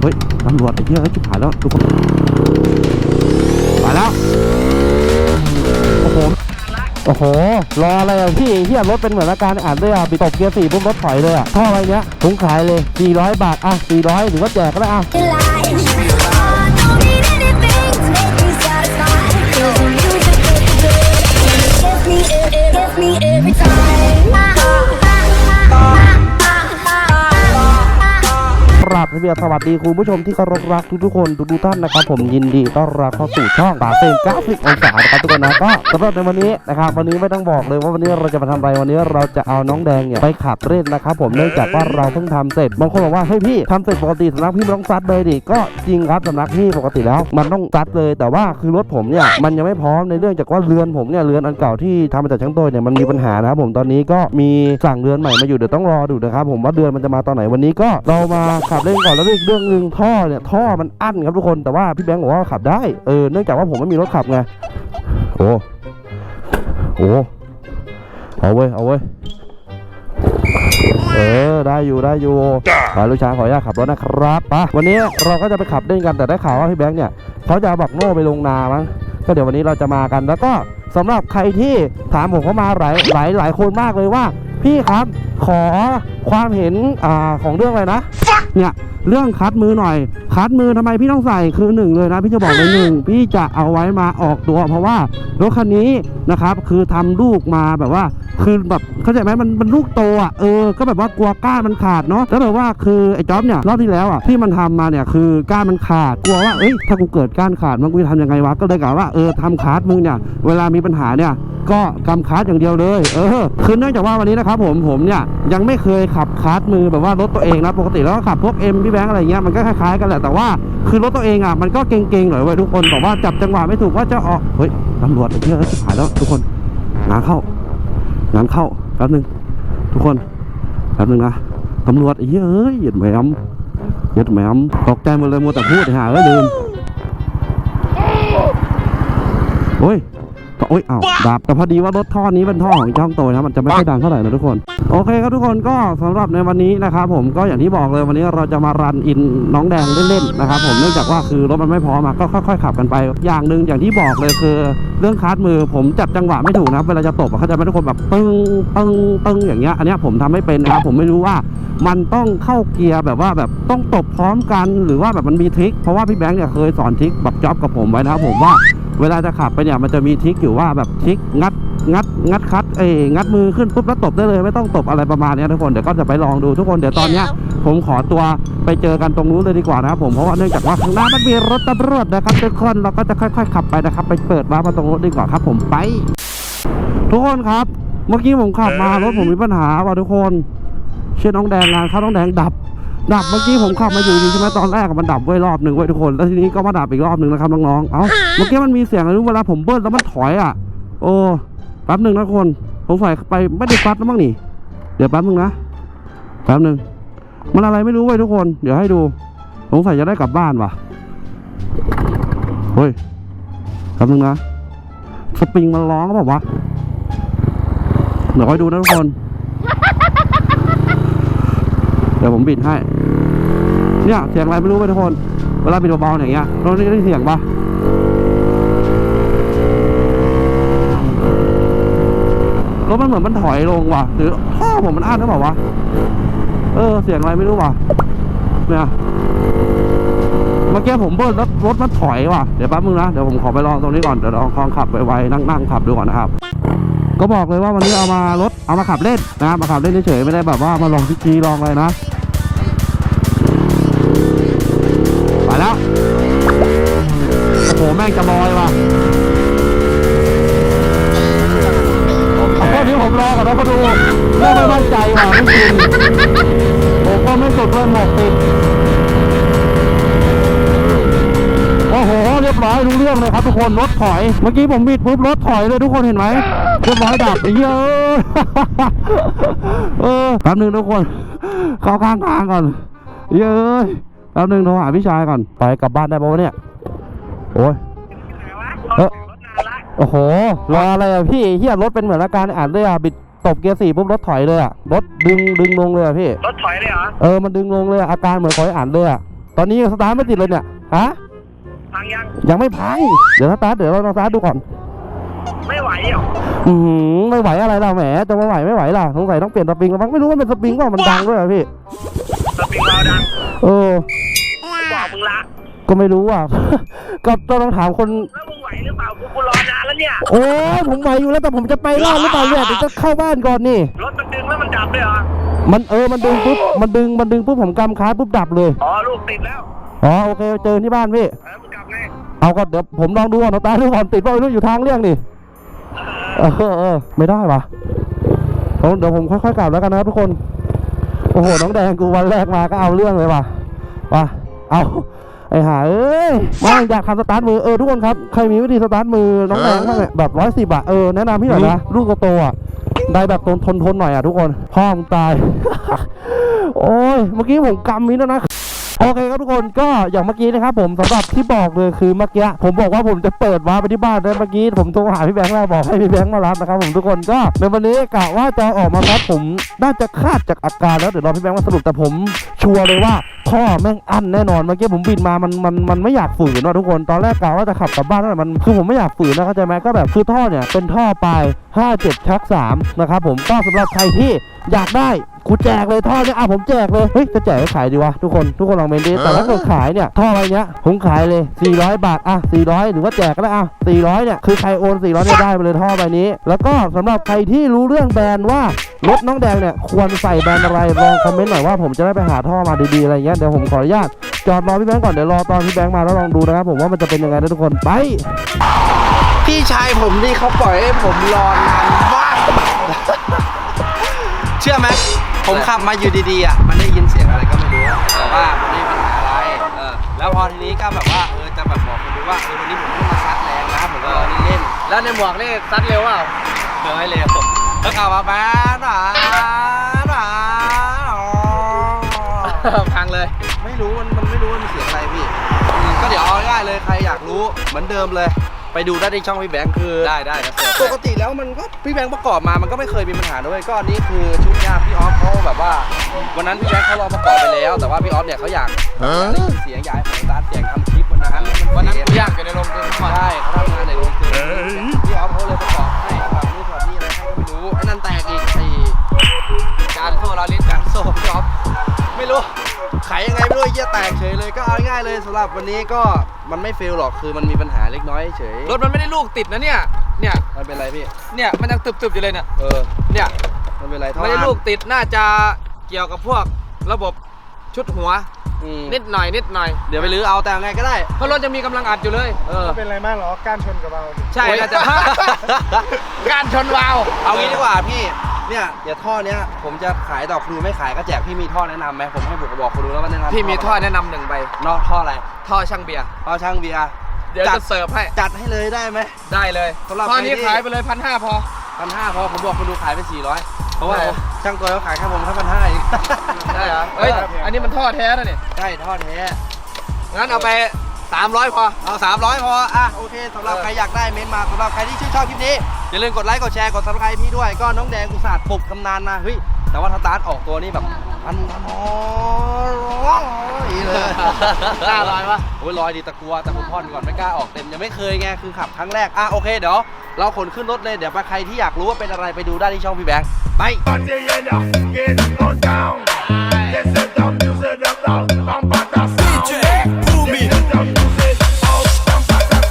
เฮ้ยตำรวจไอ้เหี้ยเฮ้ยชิบหายแล้วทุกคนมาแล้ว โอ้โห โอ้โห รออะไรอะพี่เฮียรถเป็นเหมือนอาการอ่านด้วยอะบิดตบเกียร์สี่ปุ๊บรถถอยเลยอะท่ออะไรเนี้ยผมขายเลย 400 บาท อะ 400หรือว่าแจกก็ได้อะ กราบเรียสวัสดีคุณผู้ชมที่เคารพรักทุกๆคนทุกๆท่านนะครับ ผมยินดีต้อนรับเข้าสู่ช่องป่าเฟรม90องศานะครับทุกคนนะก็สำหรับในวันนี้นะครับวันนี้ไม่ต้องบอกเลยว่าวันนี้เราจะมาทำอะไรวันนี้เราจะเอาน้องแดงเนี่ยไปขับเล่นนะครับผมเนื่องจากว่าเราเพิ่งทำเสร็จบางคนบอกว่าเฮ้ยพี่ทำเสร็จปกติสำนักพี่ไม่ต้องซัดเลยดิก็จริงครับสำนักพี่ปกติแล้ว มันต้องซัดเลย แต่ว่าคือรถผมเนี่ยมันยังไม่พร้อมในเรื่องจากว่าเรือนผมเนี่ยเรือนอันเก่าที่ทำมาจากช่างโตยเนี่ยมันมีปัญหานะครับผมตอนนี้ก็มีสั่งเรือนใหม่มาอยู่เดี๋ยวต้องรอดูนะครับผมว่าเดือนมันจะมาตอนไหนวันนี้ก็เรามาขับเล่นก่อนแล้วอีกเรื่องหนึ่งท่อเนี่ยท่อมันอั้นครับทุกคนแต่ว่าพี่แบงค์บอกว่าขับได้เออเนื่องจากว่าผมไม่มีรถขับไงโอ้โหเอาเว้ยเอาเว้ยเออได้อยู่ได้อยู่ไปลูกชายขออนุญาตขับรถนะครับปะวันนี้เราก็จะไปขับเล่นกันแต่ได้ข่าวว่าพี่แบงค์เนี่ยเขาจะบักโน่ไปลงนามั้งก็เดี๋ยววันนี้เราจะมากันแล้วก็สำหรับใครที่ถามผมเข้ามาหลายหลายหลายคนมากเลยว่า พี่ครับขอความเห็นอ่าของเรื่องอะไรนะ เนี่ยเรื่องคัดมือหน่อย คัดมือทำไมพี่ต้องใส่คือหนึ่งเลยนะพี่จะบอกเลยหนึ่งพี่จะเอาไว้มาออกตัว เพราะว่ารถคันนี้นะครับ คือทำลูกมาแบบว่า คือแบบเข้าใจไหมมันมันลูกโตอะเออก็แบบว่ากลัวก้านมันขาดเนาะแล้วแบบว่าคือไอ้จ๊อบเนี่ยรอบที่แล้วอะที่มันทำมาเนี่ยคือก้านมันขาดกลัวว่าเอ้ยถ้ากูเกิดก้านขาดมันกูจะทำยังไงวะก็เลยกล่าวว่าเออทำคัดมึงเนี่ยเวลามีปัญหาเนี่ยก็กำคัสอย่างเดียวเลย เออ คือเนื่องจากว่าวันนี้นะครับผมผมเนี่ยยังไม่เคยขับคัสมือแบบว่ารถตัวเองนะปกติแล้วก็ขับพวกเอ็มพี่แบงค์อะไรเงี้ยมันก็คล้ายๆกันแหละแต่ว่าคือรถตัวเองอะมันก็เก่งๆหน่อยเว้ยทุกคนแต่ว่าจับจังหวะไม่ถูกว่าจะออกเฮ้ยตำรวจเยอะชิบหายแล้วทุกคนงานเข้างานเข้าแป๊บนึงทุกคนแป๊บนึงนะตำรวจอ้เยอ้ยเหยียดแหมมเหยียดแหมมตกใจหมดเลยมัวแต่พูดหาเอ้ยลืมโอ้ย โอ๊ยอ้าวดับแต่พอดีว่ารถท่อนี้เป็นท่อของช่องโตนะมันจะไม่ค่อยดังเท่าไหร่นะทุกคน โอเคครับทุกคนก็สำหรับในวันนี้นะครับผมก็อย่างที่บอกเลยวันนี้เราจะมารันอินน้องแดงเล่นๆนะครับผมเนื่องจากว่าคือรถมันไม่พร้อมอะก็ค่อยๆขับกันไป อย่างหนึ่งอย่างที่บอกเลยคือ เรื่องคาร์ดมือผมจับจังหวะไม่ถูกนะครับเวลาจะตบอะเขาใจะไม่ทุกคนแบบปึ้งปึ้งปึ้งอย่างเงี้ยอันเนี้ยผมทำไม่เป็นนะครับผมไม่รู้ว่ามันต้องเข้าเกียร์แบบว่าแบบต้องตบพร้อมกัน หรือว่าแบบมันมีทริคเพราะว่าพี่แบงค์เนี่ยเคยสอนทริคบักจ็อบกับผมไว้นะครับผมว่า เวลาจะขับไปเนี่ยมันจะมีทริคอยู่ว่าแบบทริคงัดงัดงัดคัดเอ้ยงัดมือขึ้นปุ๊บแล้วตบได้เลย ไม่ต้องตบอะไรประมาณเนี้ยทุกคนเดี๋ยวก็จะไปลองดูทุกคนเดี๋ยวตอนเนี้ยผมขอตัวไปเจอกันตรงนู้นเลยดีกว่านะครับผมเพราะว่าเนื่องจากว่าข้างหน้ามันมีรถตำรวจนะครับทุกคนเราก็จะค่อยๆขับไปนะครับ ไปเปิดวาร์ปมาตรงรถดีกว่าครับ ผมไป ทุกคนครับ เมื่อกี้ผมขับมารถผมมีปัญหาว่ะทุกคนเชื่อน้องแดงงานเข้าน้องแดงดับ ดับเมื่อกี้ผมขับมาอยู่ดีใช่ไหมตอนแรกอะมันดับไว้รอบหนึ่งไว้ยทุกคนแล้วทีนี้ก็มาดับอีกรอบหนึ่งนะครับน้องๆเอ้าเมื่อกี้มันมีเสียงอะไรรู้เวลาผมเบิ้ลแล้วมันถอยอะ โอ้แป๊บหนึ่งนะทุกคนผมใส่ไปไม่ได้ฟัดแล้วมั้งนี่ เดี๋ยวแป๊บหนึ่งนะแป๊บหนึ่งมันอะไรไม่รู้เว้ยทุกคน เดี๋ยวให้ดูสงสัยจะได้กลับบ้านว่ะเฮ้ยแป๊บหนึ่งนะสปริงมันร้องก็บอกว่าวะเดี๋ยวค่อยดูนะทุกคน เดี๋ยวผมบิดให้ เนี่ยเสียงอะไรไม่รู้ไปทุกคน เวลาบิดเบาๆอย่างเงี้ยเราได้เสียงปะรถมันเหมือนมันถอยลงว่ะ หรือท่อผมมันอั้นหรือเปล่าวะ เออ เสียงอะไรไม่รู้ว่ะ เนี่ยเมื่อกี้ผมเบิ้ลรถรถมันถอยว่ะ เดี๋ยวแป๊บนึงนะ เดี๋ยวผมขอไปลองตรงนี้ก่อน เดี๋ยวลองคลองขับไวๆนั่งๆขับดูก่อนนะครับ ก็บอกเลยว่าวันนี้เอามารถเอามาขับเล่นนะมาขับเล่นเฉยๆไม่ได้แบบว่ามาลองพิจีลองอะไรนะ ม่งจะลอยว่ะเอาแค่นี้ผมรอก่อนนะเขาดูแม่ไม่มั่นใจว่ะไม่จริงผมก็ไม่สุดเลยหมกติดโอ้โหเรียบร้อยรู้เรื่องเลยครับทุกคนรถถอย เมื่อกี้ผมบิดปุ๊บรถถอยเลยทุกคนเห็นไหมเรียบร้อยดับเยอะเออแป๊บนึงทุกคนเข้าข้างทางก่อน เย้ยแป๊บนึงโทรหาพี่ชายก่อนไปกลับบ้านได้ปะวเนี่ย โอ้ย โอ้โห รออะไรอะพี่เฮียรถเป็นเหมือนอาการอ่านเลยอะบิดตบเกียร์สี่ปุ๊บรถถอยเลยอะรถดึงดึงลงเลยอะพี่ รถถอยเลยเหรอเออมันดึงลงเลยอะอาการเหมือนคอยอ่านเลยอะตอนนี้สตาร์ทไม่ติดเลยเนี่ย ฮะ พังยัง ยังไม่พัง เดี๋ยวสตาร์ทเดี๋ยวเราลองสตาร์ทดูก่อน ไม่ไหวเหรออือหือไม่ไหวอะไรล่ะแหมจะไม่ไหวไม่ไหวล่ะสงสัยต้องเปลี่ยนสปริงแล้วมั้งไม่รู้ว่าเป็นสปริงเปล่ามันดังด้วยเหรอพี่ สปริงเราดังเออบอกมึงละ ก็ไม่รู้อะ ก็ต้องถามคน แล้วมึง ไหวหรือเปล่ากูกูรอนานแล้วเนี่ย โอ้ยผมไหวอยู่แล้วแต่ผมจะไปรอดหรือเปล่าเนี่ยเดี๋ยวจะเข้าบ้านก่อนนี่ รถมันดึงแล้วมันดับเลยเหรอ มันเออมันดึงปุ๊บมันดึงมันดึงปุ๊บผมกำคาร์ดปุ๊บดับเลย อ๋อลูกติดแล้วอ๋อโอเคเจอที่บ้านพี่ แล้วมึงกลับไงเอาก็เดี๋ยวผมลองดูก่อนเอาตาดูก่อนติดว่าไม่รู้อยู่ทางเลี่ยงนี่เออเออไม่ได้วะเอาเดี๋ยวผมค่อยๆกลับแล้วกันนะครับทุกคน โอ้โหน้องแดงกูวันแรกมาก็เอาเรื่องเลยว่ะว่ะเอา ไอ้ห่าเอ้ยมาอยากทำสตาร์ทมือเออทุกคนครับใครมีวิธีสตาร์ทมือน้องแดงบ้างเนี่ยแบบร้อยสิบอะเออแนะนำพี่หน่อยนะลูกโตๆอะได้แบบทนทนทนหน่อยอะทุกคนพ่อมึงตาย โอ้ยเมื่อกี้ผมกำมิ้นแล้วนะโอเคครับทุ กคนก็อย่างเมื่อกี้นะครับผมสำหรับที่บอกเลยคือเมื่อกี้ผมบอกว่าผมจะเปิดวาร์ปไปที่บ้านแล้วเมื่อกี้ผมโทรหาพี่แบงค์แล้วบอกให้พี่แบงค์มารับนะครับผมทุกคนก็ในวันนี้กะว่าจะออกมาครับผมน่าจะคาดจากอาการแล้วเดี๋ยวรอพี่แบงค์มาสรุปแต่ผมชัวร์เลยว่าท่อแม่งอั้นแน่นอนเมื่อกี้ผมบินมามันมันมันไม่อยากฝืนนะทุกคนตอนแรกกะว่าจะขับกลับบ้านนั่นแหละมันคือผมไม่อยากฝืนนะเข้าใจไหมก็แบบคือท่อเนี่ยเป็นท่อปลาย57ชัก3นะครับผมก็สำหรับใครที่อยากได้ กูแจกเลยท่อเนี่ยอะผมแจกเลย เฮ้ย จะแจกให้ขายดีวะทุกคน ทุกคนลองเมนดีแต่ถ้าเกิดขายเนี่ย ท่ออะไรเนี้ย ผมขายเลย 400 บาท อะ 400 หรือว่าแจกก็ได้อะ 400 เนี่ย คือใครโอน 400เนี่ยได้ไปเลยท่อใบนี้ แล้วก็สำหรับใครที่รู้เรื่องแบรนด์ว่ารถน้องแดงเนี่ย ควรใส่แบรนด์อะไร ลองคอมเมนต์หน่อยว่าผมจะได้ไปหาท่อมาดีๆอะไรเงี้ย เดี๋ยวผมขออนุญาตจอดรอพี่แบงค์ก่อน เดี๋ยวรอตอนพี่แบงค์มาแล้วลองดูนะครับผมว่ามันจะเป็นยังไงนะทุกคน ไป พี่ชายผมนี่เขาปล่อยให้ผมรอนานมาก เชื่อไหม ผมขับมาอยู่ดีๆอะมันได้ยินเสียงอะไรก็ไม่รู้แต่ว่ามันไม่มีปัญหาอะไรเออแล้วพอทีนี้ก็แบบว่าเออจะแบบบอกคนดูว่าเออวันนี้ผมไม่มาซัดแรงนะผมก็เล่นๆแล้วในหมวกนี่ซัดเร็วเปล่าเออไม่เร็วแล้วขับมาแป๊บหนาหนาพังเลย ไม่รู้มันมันไม่รู้ว่ามันเสียงอะไรพี่อืมก็เดี๋ยวเอาง่ายๆเลยใครอยากรู้เหมือนเดิมเลย ไปดูได้ที่ช่องพี่แบงค์คือ ได้ได้ปกติแล้วมันก็พี่แบงค์ประกอบมา มันก็ไม่เคยมีปัญหาด้วยก็อันนี้คือชุดยาพี่ออฟเขาแบบว่า วันนั้นพี่แบงค์เขาลองประกอบไปแล้ว แต่ว่าพี่ออฟเนี่ยเขาอยากอยากได้ยินเสียงอยากให้ผมสตาร์ทเสียงทำคลิปวันนั้นวันนั้นยากอยู่ในโรงกลึงใช่เขาทำงานในโรงกลึงพี่ออฟเขาเลยประกอบให้ายยังไงไม่รู้ไอ้เหี้ยแตกเฉยเลยก็เอาง่ายๆเลยสำหรับวันนี้ก็มันไม่เฟลหรอกคือมันมีปัญหาเล็กน้อยเฉยรถมันไม่ได้ลูกติดนะเนี่ย เนี่ย มันเป็นไรพี่ เนี่ยมันยังตึบๆอยู่เลยเนี่ย เออ เนี่ยมันเป็นไรท่อไม่ได้ลูกติดน่าจะเกี่ยวกับพวกระบบชุดหัว อืมนิดหน่อยนิดหน่อย เดี๋ยวไปรื้อเอาแต่ยังไงก็ได้ เพราะรถจะมีกำลังอัดอยู่เลย เออ เป็นไรมากเหรอการชนกับเรา ใช่โอ้ยน่าจะ การชนวาล์วเอางี้ดีกว่าพี่ เนี่ยเดี๋ยวท่อเนี้ยผมจะขายต่อครูไม่ขายก็แจกพี่มีท่อแนะนำไหมผมให้ผมบอกคุณดูแล้วว่าแนะนำพี่มีท่อแนะนำหนึ่งใบนอกท่ออะไรท่อช่างเบียร์ท่อช่างเบียร์เดี๋ยวจัดจะเสิร์ฟให้จัดให้เลยได้ไหม ได้เลยสำหรับท่อนี้ใครที่ ขายไปเลยพันห้าพอ พันห้าพอผมบอกคุณดูขายไปสี่ร้อยเพราะว่าได้ช่างตัวเขาขายแค่ผมแค่พันห้าเองได้เหรอเอ้ยอันนี้มันท่อแท้นะเนี่ยใช่ท่อแท้ งั้นเอาไปสามร้อยพอ เอาสามร้อยพอ อะ โอเคสำหรับเออ ใครอยากได้เม้นต์มาสำหรับใครที่ชื่นชอบคลิปนี้ อย่าลืมกดไลค์กดแชร์กดซับสไครต์พี่ด้วย ก็น้องแดงกุศาสตร์ปลุกตำนานมาเฮ้ยแต่ว่าสตาร์ทออกตัวนี่แบบพันพันร้อยเลยหน้าลอยปะโอ้ยลอยดีตะกลัวแต่ผมผ่อนก่อนไม่กล้าออกเต็มยังไม่เคยไงคือขับครั้งแรกอะโอเคเดี๋ยวเราขนขึ้นรถเลยเดี๋ยวไปใครที่อยากรู้ว่าเป็นอะไรไปดูได้ที่ช่องพี่แบงค์ไป Get on down. Get set up, use it up, down. Bam, bam,